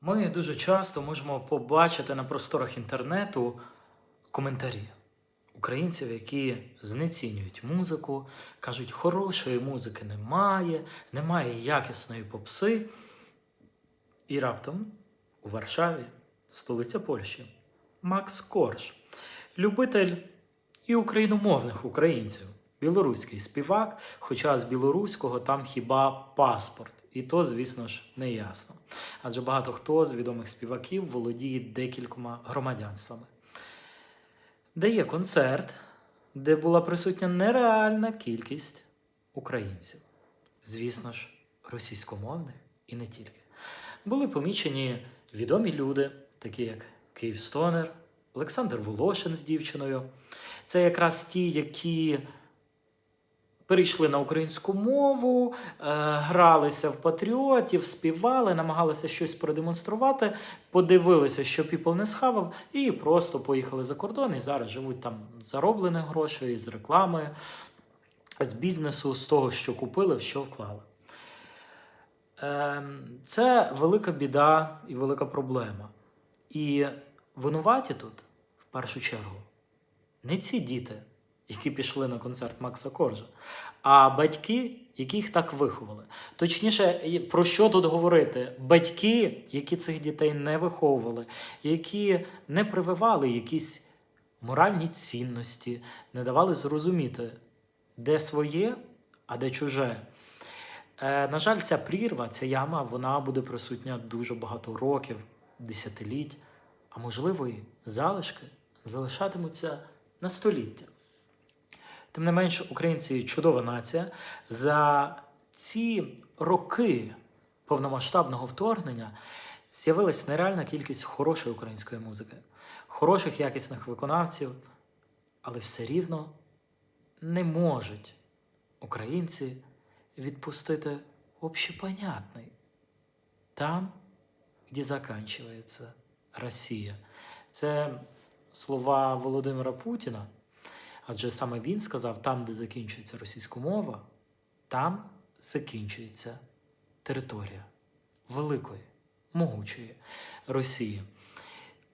Ми дуже часто можемо побачити на просторах інтернету коментарі українців, які знецінюють музику, кажуть, хорошої музики немає, немає якісної попси. І раптом у Варшаві, столиця Польщі, Макс Корж, любитель і україномовних українців, білоруський співак, хоча з білоруського там хіба паспорт. І то, звісно ж, не ясно. Адже багато хто з відомих співаків володіє декількома громадянствами. Дає концерт, де була присутня нереальна кількість українців. Звісно ж, російськомовних і не тільки. Були помічені відомі люди, такі як Київ Стонер, Олександр Волошин з дівчиною. Це якраз ті, які перейшли на українську мову, е, гралися в патріотів, співали, намагалися щось продемонструвати, подивилися, що People не схавав, і просто поїхали за кордон і зараз живуть там з зароблених грошей, з реклами, з бізнесу, з того, що купили, в що вклали. Ем, Це велика біда і велика проблема. І винуваті тут, в першу чергу, не ці діти, які пішли на концерт Макса Коржа, а батьки, яких так виховали. Точніше, про що тут говорити? Батьки, які цих дітей не виховували, які не прививали якісь моральні цінності, не давали зрозуміти, де своє, а де чуже. Е, на жаль, ця прірва, ця яма, вона буде присутня дуже багато років, десятиліть, а можливо, і залишки залишатимуться на століття. Тим не менш, українці чудова нація. За ці роки повномасштабного вторгнення з'явилась нереальна кількість хорошої української музики, хороших якісних виконавців, але все рівно не можуть українці відпустити общепонятний. Там, де закінчується Росія. Це слова Володимира Путіна. Адже саме він сказав: там, де закінчується російська мова, там закінчується територія великої, могучої Росії.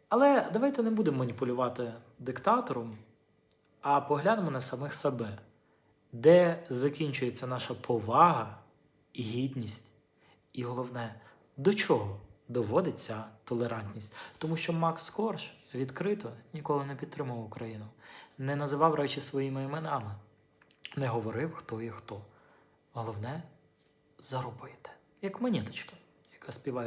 Але давайте не будемо маніпулювати диктатором, а поглянемо на самих себе, де закінчується наша повага і гідність, і головне, до чого доводить ця толерантність. Тому що Макс Корж відкрито ніколи не підтримував Україну, не називав речі своїми іменами, не говорив, хто є хто. Головне заробити, як монеточка, яка співає.